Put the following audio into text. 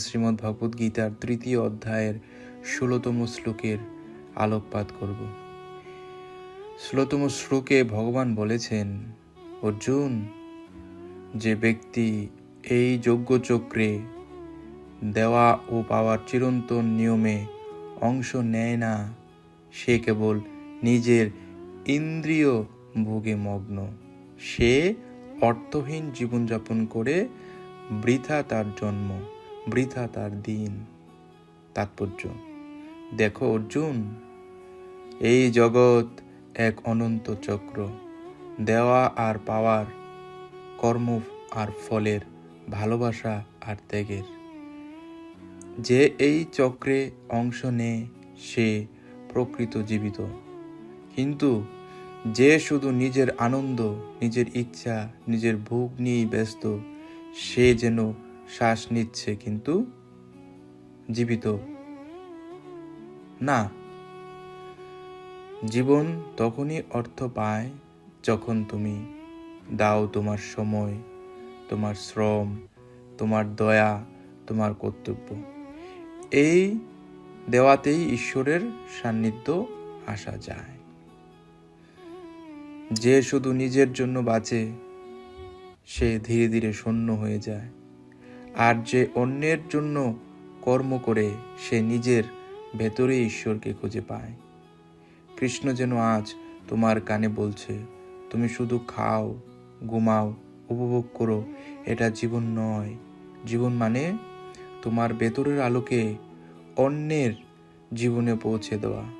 শ্রীমদ্ ভগবদ গীতার তৃতীয় অধ্যায়ের ষোলতম শ্লোকের আলোকপাত করব। ষোলতম শ্লোকে ভগবান বলেছেন, অর্জুন, যে ব্যক্তি এই যজ্ঞচক্রে দেওয়া ও পাওয়ার চিরন্তন নিয়মে অংশ নেয় না, সে কেবল নিজের ইন্দ্রিয় ভোগে মগ্ন। সে অর্থহীন জীবনযাপন করে বৃথা তার জন্ম। বৃথা তার দিন। তাৎপর্য, দেখো অর্জুন, এই জগৎ এক অনন্ত চক্র। দেওয়া আর পাওয়ার, কর্ম আর ফলের, ভালোবাসা আর ত্যাগের। যে এই চক্রে অংশ নেয়, সে প্রকৃত জীবিত। কিন্তু যে শুধু নিজের আনন্দ, নিজের ইচ্ছা, নিজের ভোগ নিয়েই ব্যস্ত, সে যেন শ্বাস নিচ্ছে কিন্তু জীবিত। না, জীবন তখনই অর্থ পায় যখন তুমি দাও তোমার সময়, তোমার শ্রম, তোমার দয়া, তোমার কর্তব্য। এই দেওয়াতেই ঈশ্বরের সান্নিধ্য আসা যায়। যে শুধু নিজের জন্য বাঁচে, সে ধীরে ধীরে শূন্য হয়ে যায়। আর যে অন্যের জন্য কর্ম করে, সে নিজের ভেতরে ঈশ্বরকে খুঁজে পায়। কৃষ্ণ যেন আজ তোমার কানে বলছে, তুমি শুধু খাও, ঘুমাও, উপভোগ করো, এটা জীবন নয়। জীবন মানে তোমার ভেতরের আলোকে অন্যের জীবনে পৌঁছে দেওয়া।